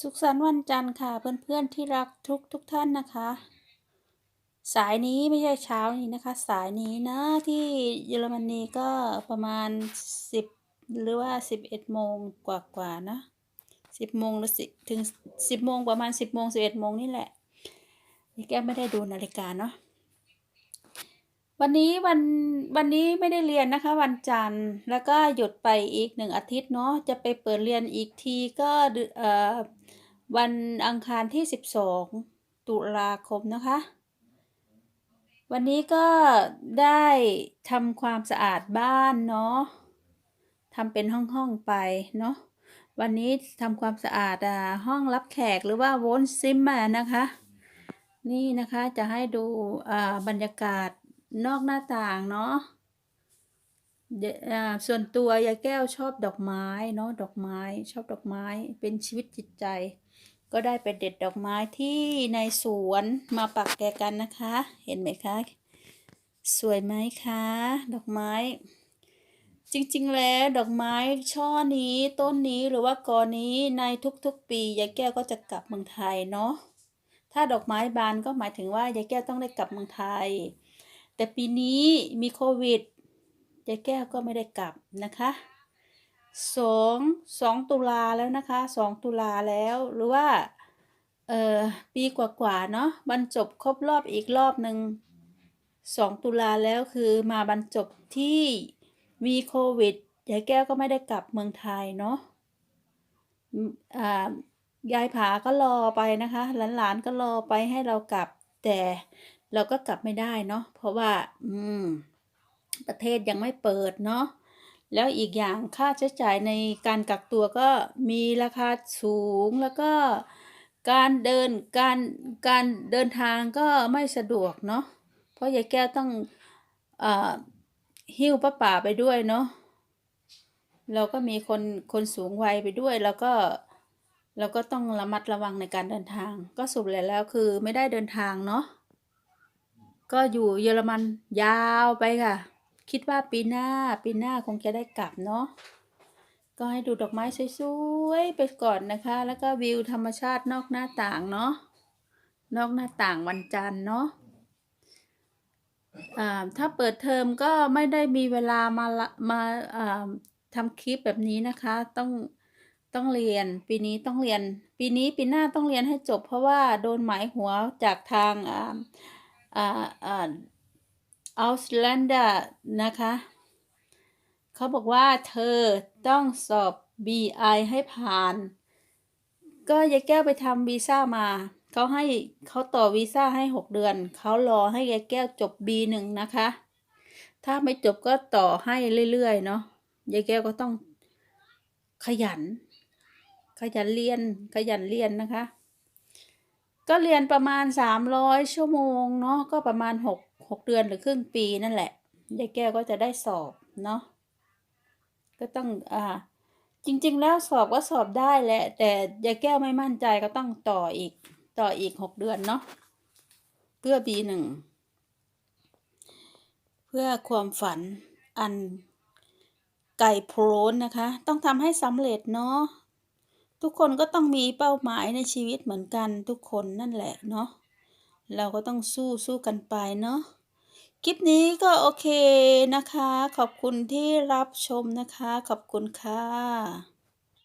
สุขสันต์วันจันทร์ค่ะ เพื่อนๆที่รักทุกทุกท่านนะคะ สายนี้ไม่ใช่เช้านี้นะคะ สายนี้นะที่เยอรมนีก็ประมาณสิบหรือว่าสิบเอ็ดโมงกว่าๆนะสิบโมงหรือสิถึงสิบโมงประมาณสิบโมงสิบเอ็ดโมงนี่แหละนี่แกไม่ได้ดูนาฬิกาเนาะ วันนี้วันวันนี้ไม่ได้เรียนนะคะ วันจันทร์แล้วก็หยุดไปอีกหนึ่งอาทิตย์เนาะจะไปเปิดเรียนอีกทีก็เดือนเอ่อวันอังคารที่ 12 ตุลาคมนะคะ วันนี้ก็ได้ทำความสะอาดบ้านเนาะทำเป็นห้องๆไปเนาะวันนี้ทำความสะอาดอ่าห้องรับแขกหรือว่าโวนซิมมานะคะ นี่นะคะจะให้ดูอ่าบรรยากาศ นอกหน้าต่างเนาะส่วนตัวยายแก้วชอบดอกไม้เนาะดอกไม้ชอบดอกไม้เป็นชีวิตจิตใจ ก็ได้ไปเด็ดดอกไม้ที่ในสวนมาปักแกกันนะคะ เห็นไหมคะ สวยไหมคะ ดอกไม้ จริงๆแล้วดอกไม้ช่อนี้ต้นนี้หรือว่ากอนี้ในทุกๆปียายแก้วก็จะกลับเมืองไทยเนาะถ้าดอกไม้บานก็หมายถึงว่ายายแก้วต้องได้กลับเมืองไทย แต่ปีนี้มีโควิดยายแก้วก็ไม่ได้กลับนะคะสองสองตุลาแล้วนะคะสองตุลาแล้วหรือว่าเอ่อปีกว่าๆเนาะบรรจบครบรอบอีกรอบหนึ่งสองตุลาแล้วคือมาบรรจบที่มีโควิดยายแก้วก็ไม่ได้กลับเมืองไทยเนาะอ่ายายผาก็รอไปนะคะ หลานๆก็รอไปให้เรากลับ แต่ เราก็กลับไม่ได้เนาะเพราะว่า อืม ประเทศยังไม่เปิดเนาะแล้วอีกอย่างค่าใช้จ่ายในการกักตัวก็มีราคาสูงแล้วก็การเดินการการเดินทางก็ไม่สะดวกเนาะเพราะยายแก้วต้องอ่อหิ้วป้าป่าไปด้วยเนาะเราก็มีคนคนสูงวัยไปด้วย แล้วก็เราก็ต้องระมัดระวังในการเดินทาง ก็สรุปแล้วคือไม่ได้เดินทางเนาะ ก็อยู่เยอรมันยาวไปค่ะ คิดว่าปีหน้าปีหน้าคงจะได้กลับเนาะก็ให้ดูดอกไม้สวยๆไปก่อนนะคะ แล้วก็วิวธรรมชาตินอกหน้าต่างเนาะนอกหน้าต่างวันจันทร์เนาะอ่าถ้าเปิดเทอมก็ไม่ได้มีเวลามาละมาอ่าทำคลิปแบบนี้นะคะ ต้องต้องเรียนปีนี้ต้องเรียน ปีนี้ปีหน้าต้องเรียนให้จบ เพราะว่าโดนหมายหัวจากทาง อ่าอ่าออสแลนด์นะคะ เขาบอกว่าเธอต้องสอบ BI ให้ผ่าน ก็ยายแก้วไปทำวีซ่ามา เขาให้เขาต่อวีซ่าให้หกเดือน เขารอให้ยายแก้วจบ B1 นะคะ ถ้าไม่จบก็ต่อให้เรื่อยๆ เนาะยายแก้วก็ต้องขยัน ขยันเรียน ขยันเรียนนะคะ ก็เรียนประมาณสามร้อยชั่วโมงเนาะก็ประมาณหกหกเดือนหรือครึ่งปีนั่นแหละยายแก้วก็จะได้สอบเนาะก็ต้องอ่าจริง ๆ แล้วสอบก็สอบได้แหละแต่ยายแก้วไม่มั่นใจก็ต้องต่ออีกต่ออีกหกเดือนเนาะเพื่อปีหนึ่งเพื่อความฝันอันไก่โพลนนะคะ ต้องทำให้สำเร็จเนาะ ทุกคนก็ต้องมีเป้าหมายในชีวิตเหมือนกันทุกคนนั่นแหละเนาะเราก็ต้องสู้สู้กันไปเนาะคลิปนี้ก็โอเคนะคะ ขอบคุณที่รับชมนะคะ ขอบคุณค่ะ